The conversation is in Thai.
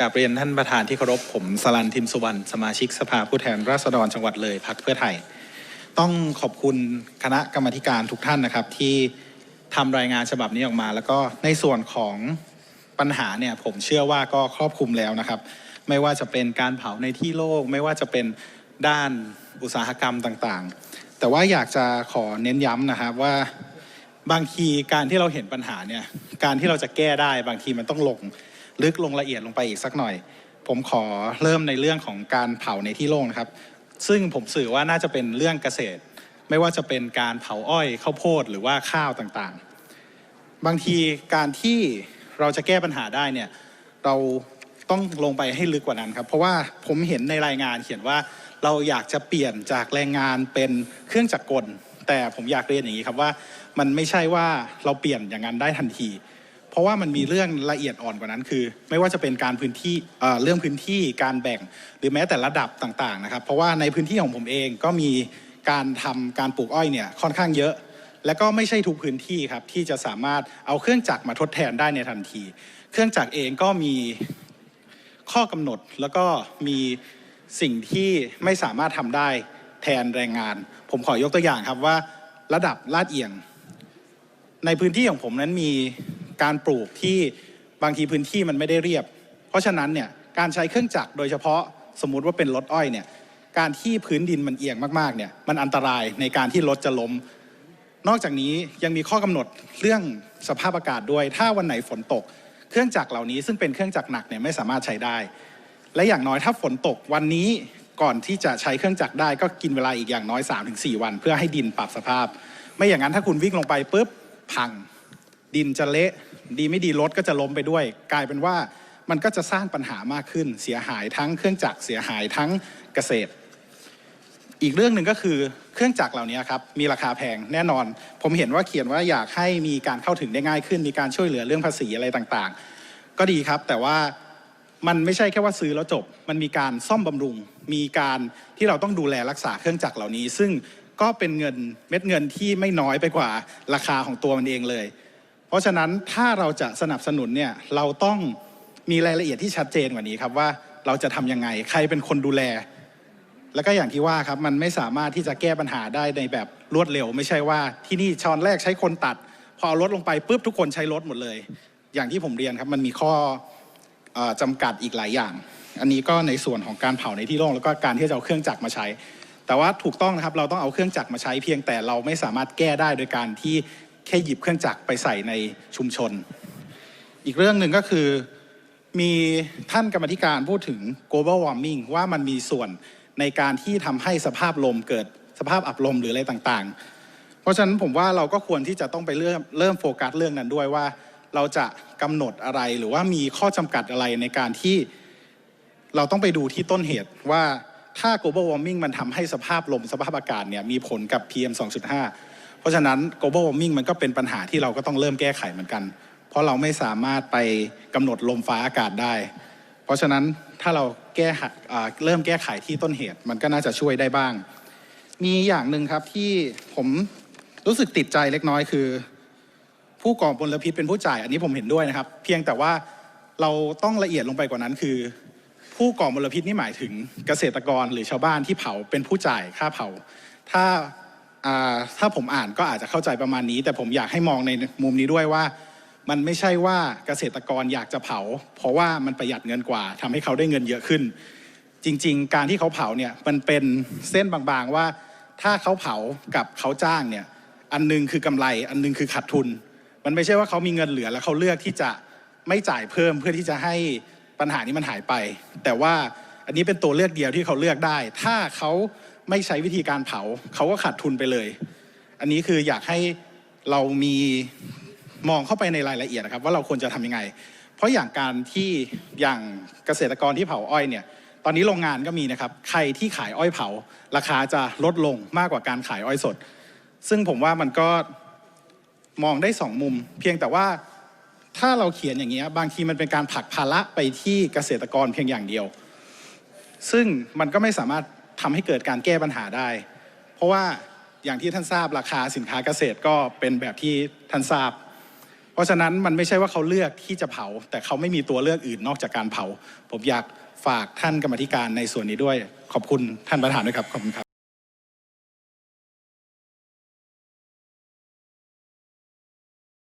กราบเรียนท่านประธานที่เคารพผมสลันทิมสุวรรณสมาชิกสภาผู้แทนราษฎรจังหวัดเลยพักเพื่อไทย ต้องขอบคุณคณะกรรมการทุกท่านนะครับ ที่ทำรายงานฉบับนี้ออกมา แล้วก็ในส่วนของปัญหาเนี่ยผมเชื่อว่าก็ครอบคลุมแล้วนะครับ ไม่ว่าจะเป็นการเผาในที่โล่งไม่ว่าจะเป็นด้านอุตสาหกรรมต่างๆ แต่ว่าอยากจะขอเน้นย้ำนะครับว่าบางทีการที่เราเห็นปัญหาเนี่ยการที่เราจะแก้ได้บางทีมันต้องลง ลึกลงละเอียดลงไปอีกสักหน่อย ผมขอเริ่มในเรื่องของการเผาในที่โล่งนะครับ ซึ่งผมสื่อว่าน่าจะเป็นเรื่องเกษตร ไม่ว่าจะเป็นการเผาอ้อยข้าวโพดหรือว่าข้าวต่างๆ บางทีการที่เราจะแก้ปัญหาได้เนี่ยเราต้องลงไปให้ลึกกว่านั้นครับ เพราะว่าผมเห็นในรายงานเขียนว่าเราอยากจะเปลี่ยนจากแรงงานเป็นเครื่องจักรกล แต่ผมอยากเรียนอย่างนี้ครับว่า มันไม่ใช่ว่าเราเปลี่ยนอย่างนั้นได้ทันที เพราะว่ามันมีเรื่องละเอียดอ่อนกว่านั้นคือ ไม่ว่าจะเป็นการพื้นที่เรื่องพื้นที่การแบ่งหรือแม้แต่ระดับต่างๆนะครับ เพราะว่าในพื้นที่ของผมเองก็มีการทำการปลูกอ้อยเนี่ยค่อนข้างเยอะ และก็ไม่ใช่ทุกพื้นที่ครับที่จะสามารถเอาเครื่องจักรมาทดแทนได้ในทันที เครื่องจักรเองก็มีข้อกำหนดแล้วก็มีสิ่งที่ไม่สามารถทำได้แทนแรงงาน ผมขอยกตัวอย่างครับว่าระดับลาดเอียง ในพื้นที่ของผมนั้นมี การปลูกที่บางทีพื้นที่มันไม่ได้เรียบ เพราะฉะนั้นเนี่ยการใช้เครื่องจักรโดยเฉพาะสมมุติว่าเป็นรถอ้อยเนี่ยการที่พื้นดินมันเอียงมากๆเนี่ยมันอันตรายในการที่รถจะล้ม นอกจากนี้ยังมีข้อกำหนดเรื่องสภาพอากาศด้วย ถ้าวันไหนฝนตก เครื่องจักรเหล่านี้ซึ่งเป็นเครื่องจักรหนักเนี่ยไม่สามารถใช้ได้ และอย่างน้อยถ้าฝนตกวันนี้ก่อนที่จะใช้เครื่องจักรได้ก็กินเวลาอีกอย่างน้อย 3-4 วัน เพื่อให้ดินปรับสภาพ ไม่อย่างนั้นถ้าคุณวิ่งลงไปปุ๊บพัง ดินจะเละ ดีไม่ดีรถก็จะล้มไปด้วย กลายเป็นว่ามันก็จะสร้างปัญหามากขึ้น เสียหายทั้งเครื่องจักรเสียหายทั้งเกษตร อีกเรื่องหนึ่งก็คือเครื่องจักรเหล่านี้ครับมีราคาแพงแน่นอน ผมเห็นว่าเขียนว่าอยากให้มีการเข้าถึงได้ง่ายขึ้น มีการช่วยเหลือเรื่องภาษีอะไรต่างๆ ก็ดีครับ แต่ว่ามันไม่ใช่แค่ว่าซื้อแล้วจบ มันมีการซ่อมบำรุง มีการที่เราต้องดูแลรักษาเครื่องจักรเหล่านี้ ซึ่งก็เป็นเงินเม็ดเงินที่ไม่น้อยไปกว่าราคาของตัวมันเองเลย เพราะฉะนั้นถ้าเราจะสนับสนุนเนี่ยเราต้องมีรายละเอียดที่ชัดเจนกว่านี้ครับว่าเราจะทำยังไงใครเป็นคนดูแล แล้วก็อย่างที่ว่าครับมันไม่สามารถที่จะแก้ปัญหาได้ในแบบรวดเร็ว ไม่ใช่ว่าที่นี่ช้อนแรกใช้คนตัด พอเอารถลงไปปุ๊บทุกคนใช้รถหมดเลย อย่างที่ผมเรียนครับมันมีข้อออจำกัดอีกหลายอย่าง อันนี้ก็ในส่วนของการเผาในที่โล่งแล้วก็การที่จะเอาเครื่องจักรมาใช้ แต่ว่าถูกต้องนะครับเราต้องเอาเครื่องจักรมาใช้เพียงแต่เราไม่สามารถแก้ได้โดยการที่ แค่หยิบเครื่องจักรไปใส่ในชุมชน อีกเรื่องหนึ่งก็คือมีท่านกรรมธิการพูดถึง global warming ว่ามันมีส่วนในการที่ทำให้สภาพลมเกิดสภาพอับลมหรืออะไรต่างๆ เพราะฉะนั้นผมว่าเราก็ควรที่จะต้องไปเริ่มเริ่มโฟกัสเรื่องนั้นด้วยว่า เราจะกำหนดอะไรหรือว่ามีข้อจำกัดอะไรในการที่เราต้องไปดูที่ต้นเหตุว่าถ้า global warming มันทำให้สภาพลมสภาพอากาศเนี่ยมีผลกับ PM 2.5 เพราะฉะนั้น global warming มันก็เป็นปัญหาที่เราก็ต้องเริ่มแก้ไขเหมือนกัน เพราะเราไม่สามารถไปกำหนดลมฟ้าอากาศได้ เพราะฉะนั้นถ้าเราแก้เริ่มแก้ไขที่ต้นเหตุ มันก็น่าจะช่วยได้บ้าง มีอย่างหนึ่งครับที่ผมรู้สึกติดใจเล็กน้อยคือ ผู้ก่อมลพิษเป็นผู้จ่าย อันนี้ผมเห็นด้วยนะครับ เพียงแต่ว่าเราต้องละเอียดลงไปกว่านั้นคือ ผู้ก่อมลพิษนี่หมายถึงเกษตรกรหรือชาวบ้านที่เผาเป็นผู้จ่ายค่าเผา ถ้า ถ้าผมอ่านก็อาจจะเข้าใจประมาณนี้ แต่ผมอยากให้มองในมุมนี้ด้วยว่า มันไม่ใช่ว่าเกษตรกรอยากจะเผา เพราะว่ามันประหยัดเงินกว่าทำให้เขาได้เงินเยอะขึ้น จริง ๆ การที่เขาเผาเนี่ยมันเป็นเส้นบางๆว่า ถ้าเขาเผากับเขาจ้างเนี่ยอันหนึงคือกำไร อันหนึงคือขาดทุน มันไม่ใช่ว่าเขามีเงินเหลือแล้วเขาเลือกที่จะไม่จ่ายเพิ่มเพื่อที่จะให้ปัญหานี้มันหายไป แต่ว่าอันนี้เป็นตัวเลือกเดียวที่เขาเลือกได้ ถ้าเขา ไม่ใช้วิธีการเผาเขาก็ขาดทุนไปเลย อันนี้คืออยากให้เรามีมองเข้าไปในรายละเอียดนะครับ ว่าเราควรจะทำยังไง เพราะอย่างการที่อย่างเกษตรกรที่เผาอ้อยเนี่ยตอนนี้โรงงานก็มีนะครับใครที่ขายอ้อยเผา ราคาจะลดลงมากกว่าการขายอ้อยสด ซึ่งผมว่ามันก็มองได้สองมุม เพียงแต่ว่าถ้าเราเขียนอย่างเงี้ยบางทีมันเป็นการผลักภาระไปที่เกษตรกรเพียงอย่างเดียว ซึ่งมันก็ไม่สามารถ ทำให้เกิดการแก้ปัญหาได้ เพราะว่าอย่างที่ท่านทราบราคาสินค้าเกษตรก็เป็นแบบที่ท่านทราบ เพราะฉะนั้นมันไม่ใช่ว่าเขาเลือกที่จะเผา แต่เขาไม่มีตัวเลือกอื่นนอกจากการเผา ผมอยากฝากท่านกรรมธิการในส่วนนี้ด้วย ขอบคุณท่านประธานด้วยครับขอบคุณครับ